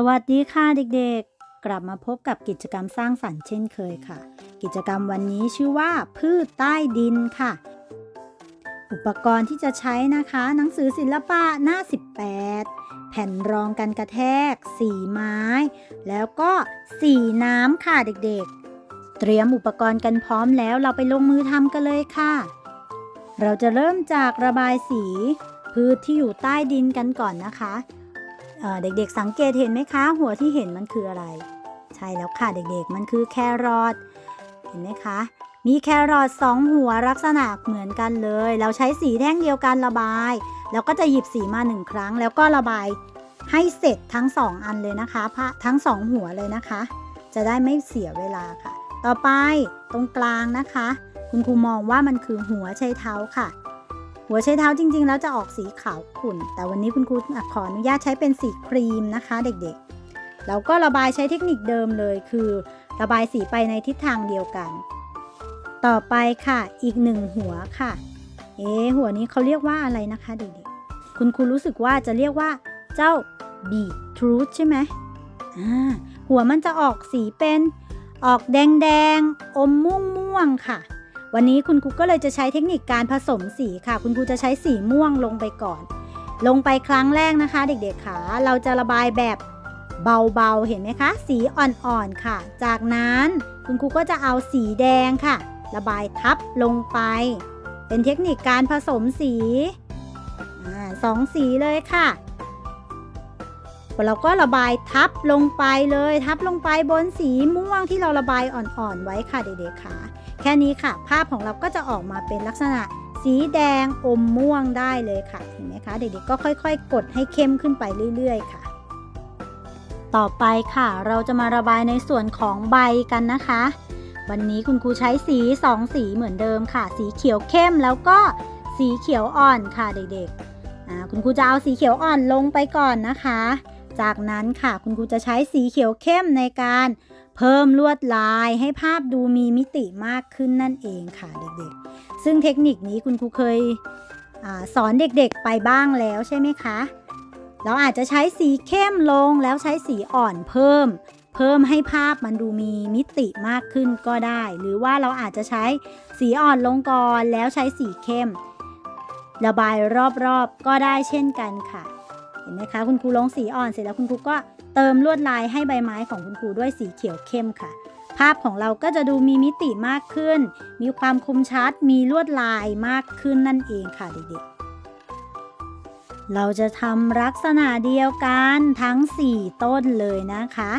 สวัสดีค่ะเด็กๆ กลับมาพบกับกิจกรรมสร้างสรรค์เช่นเคยค่ะ กิจกรรมวันนี้ชื่อว่า พืชใต้ดินค่ะ อุปกรณ์ที่จะใช้นะคะ หนังสือศิลปะหน้า 18 แผ่นรองกันกระแทก สีไม้ แล้วก็สีน้ำค่ะเด็กๆ เตรียมอุปกรณ์กันพร้อมแล้วเราไปลงมือทำกันเลยค่ะ เราจะเริ่มจากระบายสี พืชที่อยู่ใต้ดินกันก่อนนะคะ เด็กๆสังเกตเห็นไหมคะ หัวที่เห็นมันคืออะไร ใช่แล้วค่ะเด็กๆ มันคือแครอทเห็นไหมคะ มีแครอทสองหัวลักษณะเหมือนกันเลย เราใช้สีแท่งเดียวกันระบาย แล้วก็จะหยิบสีมาหนึ่งครั้ง แล้วก็ระบายให้เสร็จทั้งสองอันเลยนะคะพระทั้งสองหัวเลยนะคะ จะได้ไม่เสียเวลาค่ะ ต่อไปตรงกลางนะคะ คุณครูมองว่ามันคือหัวไชเท้าค่ะ หัวไชเท้าจริง ๆ แล้วจะออกสีขาวขุ่น แต่วันนี้คุณครูขออนุญาตใช้เป็นสีครีมนะคะ เด็กๆ แล้วก็ระบายใช้เทคนิคเดิมเลยคือ ระบายสีไปในทิศทางเดียวกัน ต่อไปค่ะอีกหนึ่งหัวค่ะ เอ๊หัวนี้เขาเรียกว่าอะไรนะคะเด็กๆ คุณครูรู้สึกว่าจะเรียกว่าเจ้าบีทรูทใช่ไหมอ่าหัวมันจะออกสีเป็นออกแดงๆ อมม่วงๆค่ะ วันนี้คุณครูก็เลยจะใช้เทคนิคการผสมสีค่ะ คุณครูจะใช้สีม่วงลงไปก่อน ลงไปครั้งแรกนะคะ เด็กๆค่ะเราจะระบายแบบเบาๆ เห็นไหมคะ สีอ่อนๆค่ะ จากนั้นคุณครูก็จะเอาสีแดงค่ะ ระบายทับลงไป เป็นเทคนิคการผสมสีสองสีเลยค่ะ เราก็ระบายทับลงไปเลย ทับลงไปบนสีม่วงที่เราระบายอ่อนๆไว้ค่ะเด็กๆค่ะ แค่นี้ค่ะ ภาพของเราก็จะออกมาเป็นลักษณะสีแดงอมม่วงได้เลยค่ะเห็นไหมคะเด็กๆก็ค่อย ๆ กดให้เข้มขึ้นไปเรื่อย ๆ ค่ะ ต่อไปค่ะ เราจะมาระบายในส่วนของใบกันนะคะ วันนี้คุณครูใช้สี 2 สีเหมือนเดิมค่ะ สีเขียวเข้มแล้วก็สีเขียวอ่อนค่ะเด็กๆคุณครูจะเอาสีเขียวอ่อนลงไปก่อนนะคะ จากนั้นค่ะคุณครูจะใช้สีเขียวเข้มในการเพิ่มลวดลายให้ภาพดูมีมิติมากขึ้นนั่นเองค่ะเด็กๆ ซึ่งเทคนิคนี้คุณครูเคยอสอนเด็กๆไปบ้างแล้วใช่ไหมคะ เราอาจจะใช้สีเข้มลงแล้วใช้สีอ่อนเพิ่ม เพิ่มให้ภาพมันดูมีมิติมากขึ้นก็ได้ หรือว่าเราอาจจะใช้สีอ่อนลงก่อนแล้วใช้สีเข้ม ระบายรอบๆก็ได้เช่นกันค่ะ ห็นไหมคะคุณครูลงสีอ่อนเสร็จแล้วคุณครูก็เติมลวดลายให้ใบไม้ของคุณครูด้วยสีเขียวเข้มค่ะ ภาพของเราก็จะดูมีมิติมากขึ้น มีความคมชัด มีลวดลายมากขึ้นนั่นเองค่ะเด็กๆ เราจะทำลักษณะเดียวกันทั้ง 4 ต้นเลยนะคะ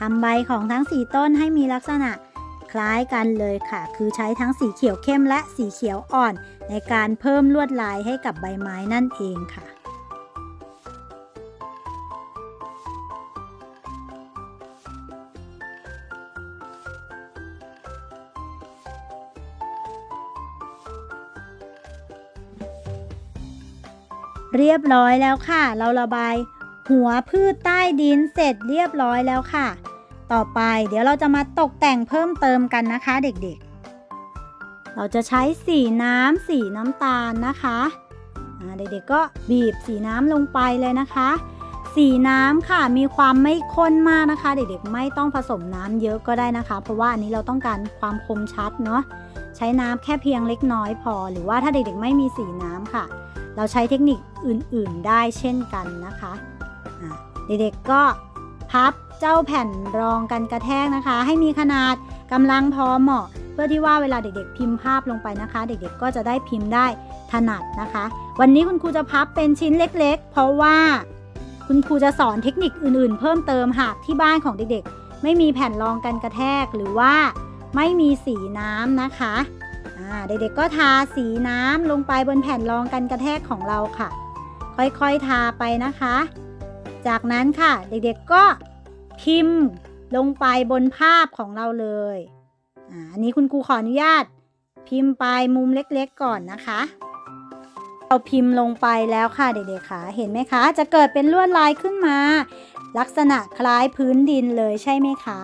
ทำใบของทั้ง 4 ต้นให้มีลักษณะคล้ายกันเลยค่ะ คือใช้ทั้งสีเขียวเข้มและสีเขียวอ่อน ในการเพิ่มลวดลายให้กับใบไม้นั่นเองค่ะ เรียบร้อยแล้วค่ะ เราระบาย หัวพืชใต้ดินเสร็จเรียบร้อยแล้วค่ะ ต่อไปเดี๋ยวเราจะมาตกแต่งเพิ่มเติมกันนะคะเด็กๆ เราจะใช้สีน้ำสีน้ำตาลนะคะเด็กๆก็บีบสีน้ำลงไปเลยนะคะ สีน้ำค่ะมีความไม่ข้นมากนะคะ เด็กๆไม่ต้องผสมน้ำเยอะก็ได้นะคะ เพราะว่าอันนี้เราต้องการความคมชัดเนาะใช้น้ำแค่เพียงเล็กน้อยพอ หรือว่าถ้าเด็กๆไม่มีสีน้ำค่ะ เราใช้เทคนิคอื่นๆได้เช่นกันนะคะะเด็กๆก็พับเจ้าแผ่นรองกันกระแทกนะคะ ให้มีขนาดกำลังพอเหมาะ เพื่อที่ว่าเวลาเด็กๆ พิมพ์ภาพลงไปนะคะ เด็กๆก็จะได้พิมพ์ได้ถนัดนะคะ วันนี้คุณครูจะพับเป็นชิ้นเล็กๆ เพราะว่าคุณครูจะสอนเทคนิคอื่นๆ เพิ่มเติมหากที่บ้านของเด็กๆ ไม่มีแผ่นรองกันกระแทกหรือว่าไม่มีสีน้ำนะคะ เด็กๆก็ทาสีน้ำลงไปบนแผ่นรองกันกระแทกของเราค่ะ ค่อยๆทาไปนะคะ จากนั้นค่ะ เด็กๆก็พิมพ์ลงไปบนภาพของเราเลยอ,อันนี้คุณครูขออนุญาต พิมพ์ไปมุมเล็กๆก่อนนะคะ เราพิมพ์ลงไปแล้วค่ะเด็กๆค่ะ เห็นไหมคะ จะเกิดเป็นลวดลายขึ้นมา ลักษณะคล้ายพื้นดินเลยใช่ไหมคะ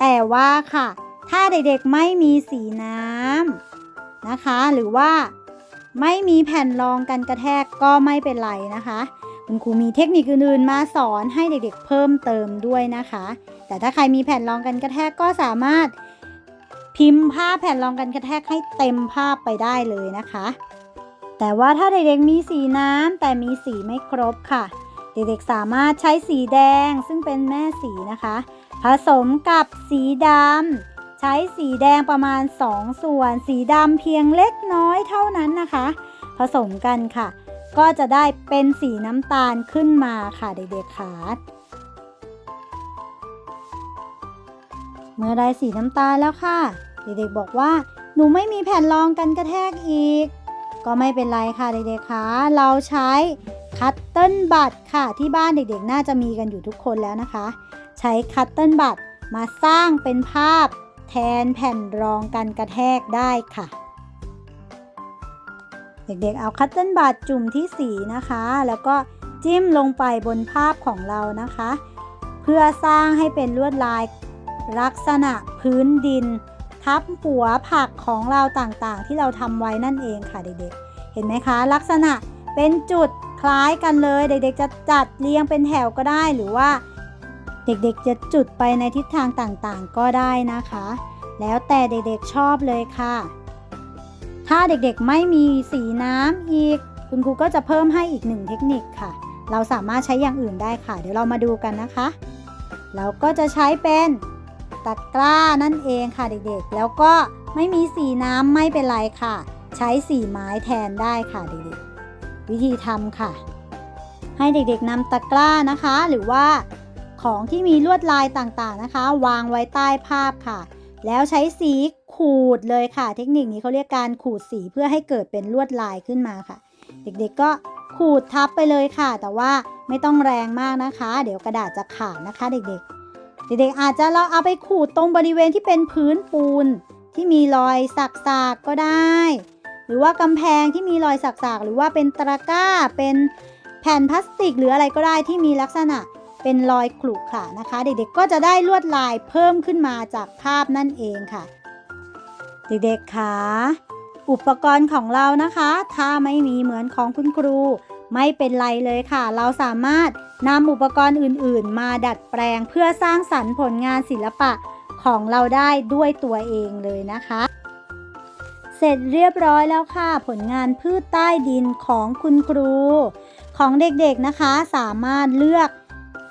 แต่ว่าค่ะ ถ้าเด็กๆไม่มีสีน้ำ นะคะ หรือว่าไม่มีแผ่นรองกันกระแทกก็ไม่เป็นไรนะคะ คุณครูมีเทคนิคอื่นๆมาสอนให้เด็กๆเพิ่มเติมด้วยนะคะ แต่ถ้าใครมีแผ่นรองกันกระแทกก็สามารถพิมพ์ภาพแผ่นรองกันกระแทกให้เต็มภาพไปได้เลยนะคะ แต่ว่าถ้าเด็กๆมีสีน้ำแต่มีสีไม่ครบค่ะ เด็กๆสามารถใช้สีแดงซึ่งเป็นแม่สีนะคะ ผสมกับสีดำ ใช้สีแดงประมาณ 2 ส่วน สีดำเพียงเล็กน้อยเท่านั้นนะคะ ผสมกันค่ะ ก็จะได้เป็นสีน้ำตาลขึ้นมาค่ะเด็กๆค่ะเมื่อได้สีน้ำตาลแล้วค่ะ เด็กๆบอกว่าหนูไม่มีแผ่นรองกันกระแทกอีก ก็ไม่เป็นไรค่ะเด็กๆค่ะเราใช้คัตเติ้ลบัตค่ะที่บ้านเด็กๆ น่าจะมีกันอยู่ทุกคนแล้วนะคะ ใช้คัตเติ้ลบัตมาสร้างเป็นภาพ แทนแผ่นรองกันกระแทกได้ค่ะ เด็กๆเอาคัตเติ้ลบัตจุ่มที่สีนะคะ แล้วก็จิ้มลงไปบนภาพของเรานะคะ เพื่อสร้างให้เป็นลวดลายลักษณะพื้นดิน ทับหัวผักของเราต่างๆ ที่เราทำไว้นั่นเองค่ะเด็กๆ เห็นไหมคะ ลักษณะเป็นจุดคล้ายกันเลย เด็กๆ จะจัดเรียงเป็นแถวก็ได้หรือว่า เด็กๆจะจุดไปในทิศทางต่างๆ ก็ได้นะคะ แล้วแต่เด็กๆชอบเลยค่ะ ถ้าเด็กๆไม่มีสีน้ำอีก คุณครูก็จะเพิ่มให้อีกหนึ่งเทคนิคค่ะ เราสามารถใช้อย่างอื่นได้ค่ะ เดี๋ยวเรามาดูกันนะคะ เราก็จะใช้เป็นตะกร้านั่นเองค่ะเด็กๆ แล้วก็ไม่มีสีน้ำไม่เป็นไรค่ะ ใช้สีไม้แทนได้ค่ะเด็กๆ วิธีทำค่ะ ให้เด็กๆนำตะกร้านะคะ หรือว่า ของที่มีลวดลายต่างๆนะคะ วางไว้ใต้ภาพค่ะ แล้วใช้สีขูดเลยค่ะ เทคนิคนี้เขาเรียกการขูดสีเพื่อให้เกิดเป็นลวดลายขึ้นมาค่ะ เด็กๆก็ขูดทับไปเลยค่ะ แต่ว่าไม่ต้องแรงมากนะคะ เดี๋ยวกระดาษจะขาดนะคะ เด็กๆ เด็กๆอาจจะเราเอาไปขูดตรงบริเวณที่เป็นพื้นปูน ที่มีรอยสักๆกก็ได้ หรือว่ากำแพงที่มีรอยสักๆหรือว่าเป็นตะกร้าเป็นแผ่นพลาสติกหรืออะไรก็ได้ที่มีลักษณะ เป็นรอยขรุขระนะคะ เด็กๆก็จะได้ลวดลายเพิ่มขึ้นมาจากภาพนั่นเองค่ะ เด็กๆคะอุปกรณ์ของเรานะคะ ถ้าไม่มีเหมือนของคุณครู ไม่เป็นไรเลยค่ะ เราสามารถนำอุปกรณ์อื่นๆ มาดัดแปลงเพื่อสร้างสรรค์ผลงานศิลปะของเราได้ด้วยตัวเองเลยนะคะ เสร็จเรียบร้อยแล้วค่ะ ผลงานพืชใต้ดินของคุณครู ของเด็กๆนะคะสามารถเลือก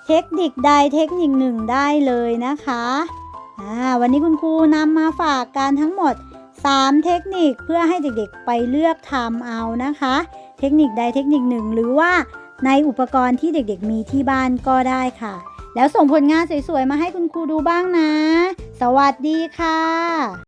เทคนิคใดเทคนิคหนึ่งได้เลยนะคะอ่าวันนี้คุณครูนำมาฝากการทั้งหมด 3 เทคนิคเพื่อให้เด็กๆไปเลือกทำเอานะคะ เทคนิคใดเทคนิคหนึ่งหรือว่าในอุปกรณ์ที่เด็กๆ มีที่บ้านก็ได้ค่ะ แล้วส่งผลงานสวยๆ มาให้คุณครูดูบ้างนะ สวัสดีค่ะ